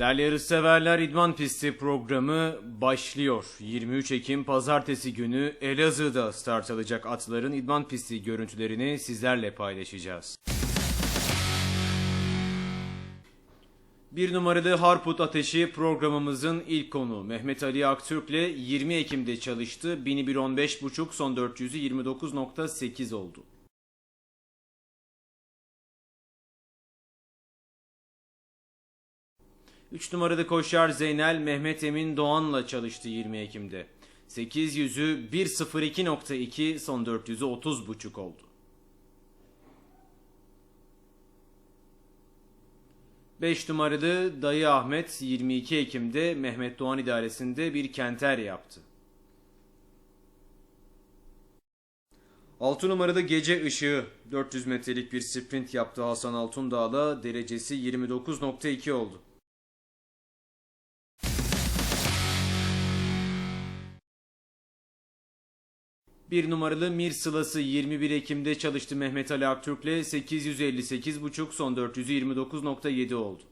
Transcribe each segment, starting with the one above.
Değerli yarışseverler İdman Pisti programı başlıyor. 23 Ekim Pazartesi günü Elazığ'da start alacak atların İdman Pisti görüntülerini sizlerle paylaşacağız. Bir numaralı Harput Ateşi programımızın ilk konu Mehmet Ali Aktürk ile 20 Ekim'de çalıştı. 1115.5 son 400'ü 29.8 oldu. 3 numarada koşar Zeynel Mehmet Emin Doğan'la çalıştı 20 Ekim'de. 800'ü 1.02.2 son 400'ü 30.5 oldu. 5 numaralı Dayı Ahmet 22 Ekim'de Mehmet Doğan idaresinde bir kenter yaptı. 6 numarada Gece Işığı 400 metrelik bir sprint yaptı Hasan Altundağ'la derecesi 29.2 oldu. Bir numaralı Mir Sılası 21 Ekim'de çalıştı Mehmet Ali Aktürk'le 858.5 son 400'ü 29.7 oldu.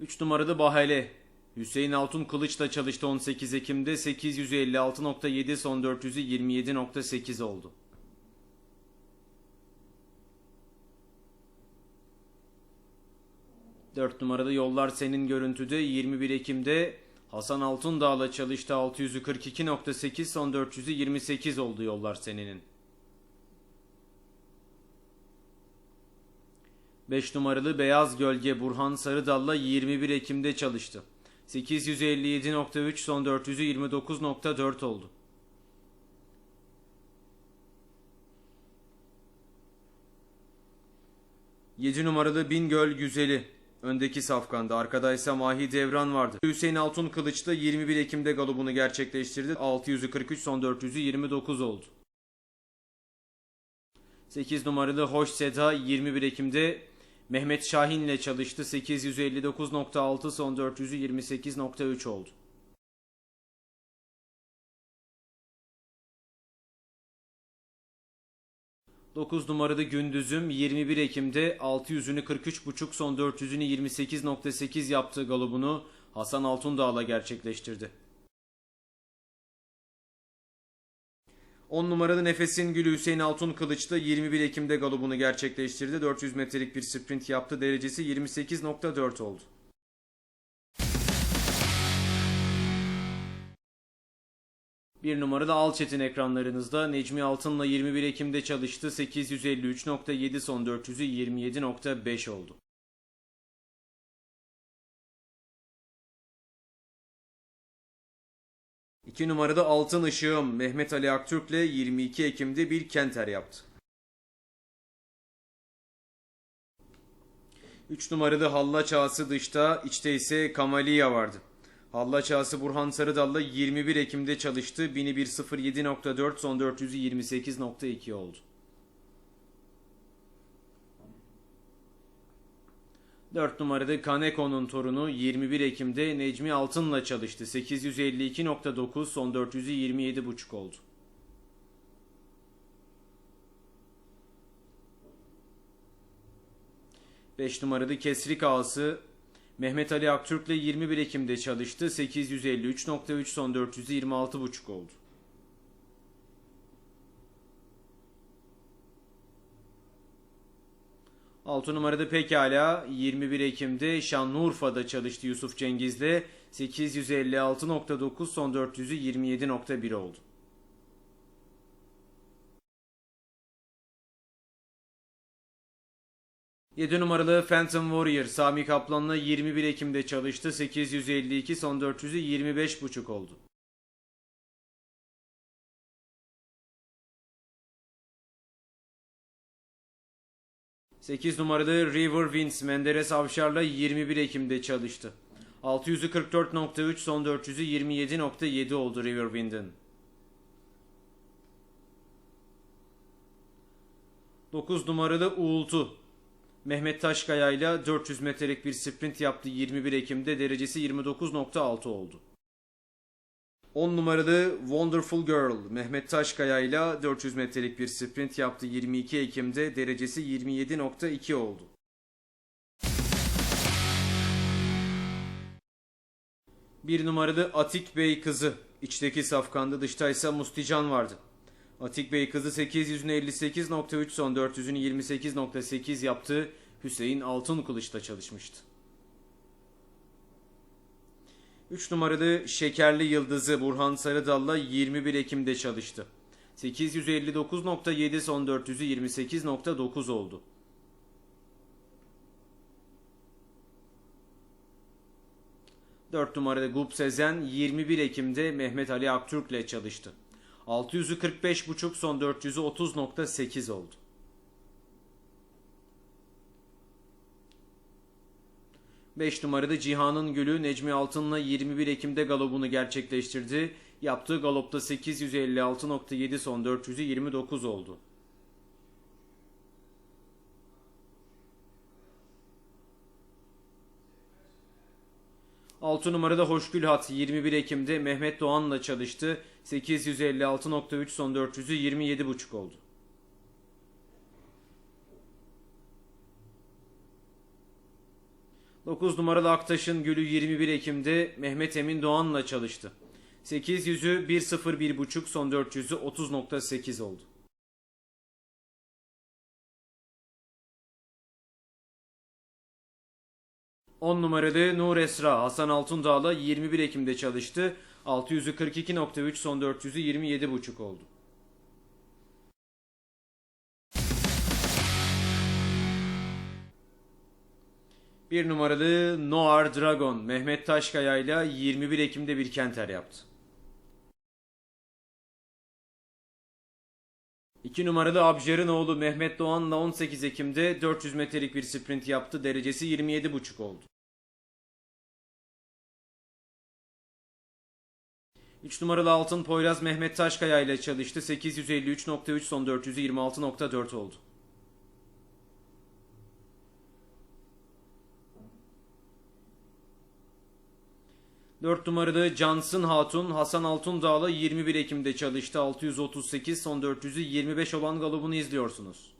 Üç numaralı Bahale Hüseyin Altun Kılıç'la çalıştı 18 Ekim'de 856.7 son 400'ü 27.8 oldu. 4 numarada Yollar Senin görüntüde 21 Ekim'de Hasan Altundağ'la çalıştı 600'ü 42.8 son 400'ü 28 oldu Yollar Senin'in. 5 numaralı Beyaz Gölge Burhan Sarıdal'la 21 Ekim'de çalıştı. 857.3 son 400'ü 29.4 oldu. Yedi numaralı Bingöl Güzeli öndeki safkanda. Arkadaysa Mahi Devran vardı. Hüseyin Altun Kılıç da 21 Ekim'de galobunu gerçekleştirdi. 600'ü 43 son 400'ü 29 oldu. 8 numaralı Hoş Seda 21 Ekim'de Mehmet Şahin ile çalıştı. 859.6 son 400'ü 28.3 oldu. 9 numarada Gündüz'üm 21 Ekim'de 600'ünü 43.5 son 400'ünü 28.8 yaptığı galobunu Hasan Altundağ'la gerçekleştirdi. 10 numarada Nefes'in Gülü Hüseyin Altun Kılıç'ta 21 Ekim'de galobunu gerçekleştirdi. 400 metrelik bir sprint yaptı. Derecesi 28.4 oldu. Bir numarada Alçetin ekranlarınızda Necmi Altın'la 21 Ekim'de çalıştı. 853.7 son 400'ü 27.5 oldu. İki numarada Altın Işığım Mehmet Ali Aktürk'le 22 Ekim'de bir kenter yaptı. 3 numarada Halla Çağsı dışta, içte ise Kamaliya vardı. Halla Çağsı Burhan Sarıdal'la 21 Ekim'de çalıştı. 1107.4 son 400'ü 28.2 oldu. 4 numarada Kaneko'nun torunu 21 Ekim'de Necmi Altın'la çalıştı. 852.9 son 400'ü 27.5 oldu. Beş numarada Kesrik Ağası Mehmet Ali Aktürk'le 21 Ekim'de çalıştı. 853.3 son 400'ü 26.5 oldu. Altı numarada pekala 21 Ekim'de Şanlıurfa'da çalıştı Yusuf Cengiz'le 856.9 son 400'ü 27.1 oldu. 7 numaralı Phantom Warrior Sami Kaplan'la 21 Ekim'de çalıştı. 852 son 400'ü 25.5 oldu. Sekiz numaralı River Winds Menderes Avşar'la 21 Ekim'de çalıştı. 600'ü 44.3 son 400'ü 27.7 oldu River Wind'in. 9 numaralı Uğultu Mehmet Taşkaya ile 400 metrelik bir sprint yaptı 21 Ekim'de derecesi 29.6 oldu. 10 numaralı Wonderful Girl Mehmet Taşkaya ile 400 metrelik bir sprint yaptı 22 Ekim'de derecesi 27.2 oldu. Bir numaralı Atik Bey kızı. İçteki safkanda dıştaysa Mustican vardı. Atik Bey kızı 858.3 son 400'ünü 28.8 yaptı. Hüseyin Altın Kılıç'ta çalışmıştı. 3 numaralı Şekerli Yıldızı Burhan Sarıdal'la 21 Ekim'de çalıştı. 859.7 son 400'ü 28.9 oldu. Dört numarada Gup Sezen 21 Ekim'de Mehmet Ali Aktürk'le çalıştı. 600'ü 45.5 son 400'ü 30.8 oldu. Beş numarada Cihan'ın Gülü Necmi Altın'la 21 Ekim'de galobunu gerçekleştirdi. Yaptığı galopta 856.7 son 400'ü 29 oldu. 6 numarada Hoşgül Hat 21 Ekim'de Mehmet Doğan'la çalıştı. 856.3 son 400'ü 27.5 oldu. Dokuz numaralı Aktaş'ın Gülü 21 Ekim'de Mehmet Emin Doğan'la çalıştı. 800'ü 1.01.5 son 400'ü 30.8 oldu. 10 numaralı Nur Esra Hasan Altundağ'la 21 Ekim'de çalıştı. 600'ü 42.3 son 400'ü 27.5 oldu. Bir numaralı Noir Dragon Mehmet Taşkaya ile 21 Ekim'de bir kenter yaptı. 2 numaralı Abjar'ın oğlu Mehmet Doğan'la 18 Ekim'de 400 metrelik bir sprint yaptı. Derecesi 27.5 oldu. 3 numaralı Altın Poyraz Mehmet Taşkaya ile çalıştı. 853.3 son 400'ü 26.4 oldu. Dört numaralı Cansın Hatun Hasan Altundağ'la 21 Ekim'de çalıştı. 638 son 400'ü 25 olan galobunu izliyorsunuz.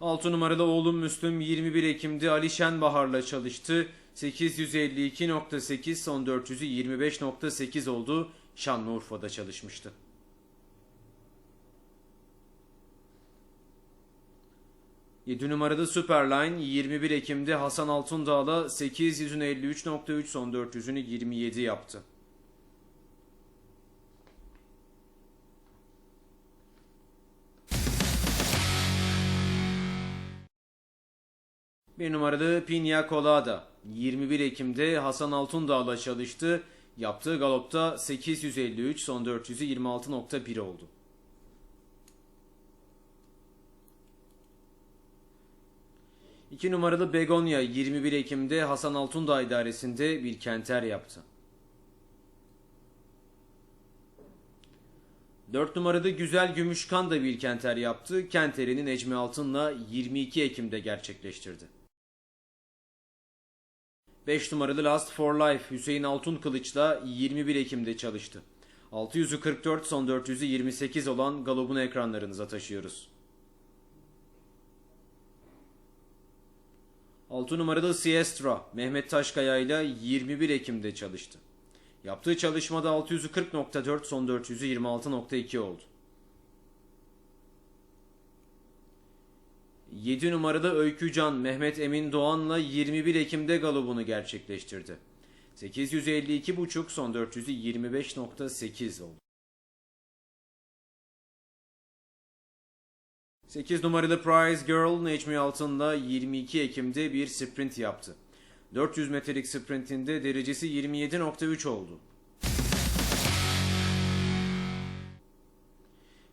Altı numaralı oğlum Müslüm 21 Ekim'de Ali Şenbahar'la çalıştı. 852.8 son 400'ü 25.8 oldu. Şanlıurfa'da çalışmıştı. Yedi numarada Superline 21 Ekim'de Hasan Altundağ'la 853.3 son 400'ünü 27 yaptı. Bir numaralı Pina Colada 21 Ekim'de Hasan Altundağ'la çalıştı. Yaptığı galopta 853 son 400'ü 26.1 oldu. İki numaralı Begonya 21 Ekim'de Hasan Altundağ idaresinde bir kenter yaptı. 4 numaralı Güzel Gümüşkan da bir kenter yaptı. Kenterini Necmi Altın'la 22 Ekim'de gerçekleştirdi. 5 numaralı Last for Life Hüseyin Altun Kılıç'la 21 Ekim'de çalıştı. 600'ü 44 son 400'ü 28 olan galobunu ekranlarınıza taşıyoruz. 6 numaralı Siestra Mehmet Taşkaya ile 21 Ekim'de çalıştı. Yaptığı çalışmada 600'ü 40.4 son 400'ü 26.2 oldu. 7 numaralı Öykücan Mehmet Emin Doğan'la 21 Ekim'de galobunu gerçekleştirdi. 852.5 son 400'ü 25.8 oldu. 8 numaralı Prize Girl Necmi Altın'la 22 Ekim'de bir sprint yaptı. 400 metrelik sprintinde derecesi 27.3 oldu.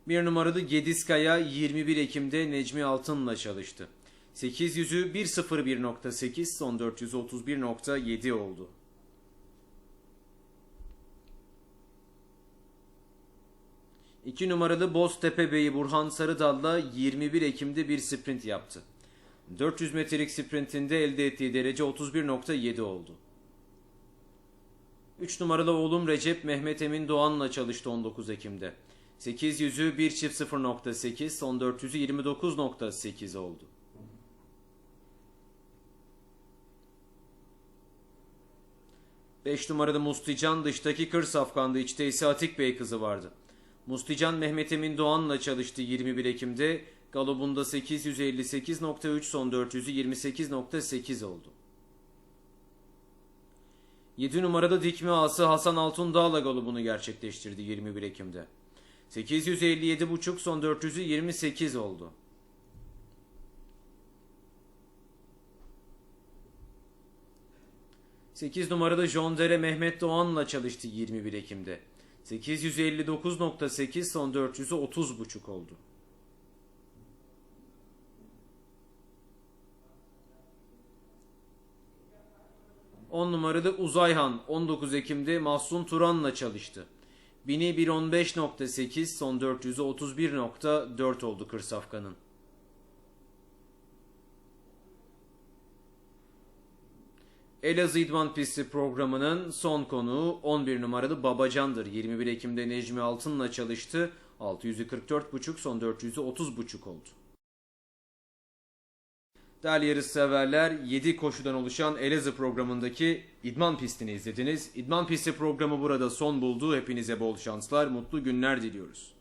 Bir numaralı Gediskaya 21 Ekim'de Necmi Altın'la çalıştı. 800'ü 1.01.8 son 431.7 oldu. İki numaralı Boztepe Bey'i Burhan Sarıdal'la 21 Ekim'de bir sprint yaptı. 400 metrelik sprintinde elde ettiği derece 31.7 oldu. 3 numaralı oğlum Recep Mehmet Emin Doğan'la çalıştı 19 Ekim'de. 800'ü 1 çift 0.8, son 400'ü 29.8 oldu. Beş numaralı Mustican dıştaki kır safkandı. İçte ise Atik Bey kızı vardı. Mustican Mehmet Emin Doğan'la çalıştı 21 Ekim'de. Galobunda 858.3 son 400'ü 28.8 oldu. 7 numarada dikme ağası Hasan Altundağ'la galobunu gerçekleştirdi 21 Ekim'de. 857.5 son 400'ü 28 oldu. Sekiz numarada John Dere Mehmet Doğan'la çalıştı 21 Ekim'de. 859.8 son 400'ü 30.5 oldu. On numarada Uzayhan 19 Ekim'de Mahsun Turan'la çalıştı. 1000'i 115.8 son 400'ü 31.4 oldu Kırsafkan'ın. Elazığ İdman Pisti programının son konuğu 11 numaralı Babacan'dır. 21 Ekim'de Necmi Altın'la çalıştı. 644.5 son 400'ü 30.5 oldu. Değerli yarışseverler 7 koşudan oluşan Elazığ programındaki İdman Pisti'ni izlediniz. İdman Pisti programı burada son buldu. Hepinize bol şanslar, mutlu günler diliyoruz.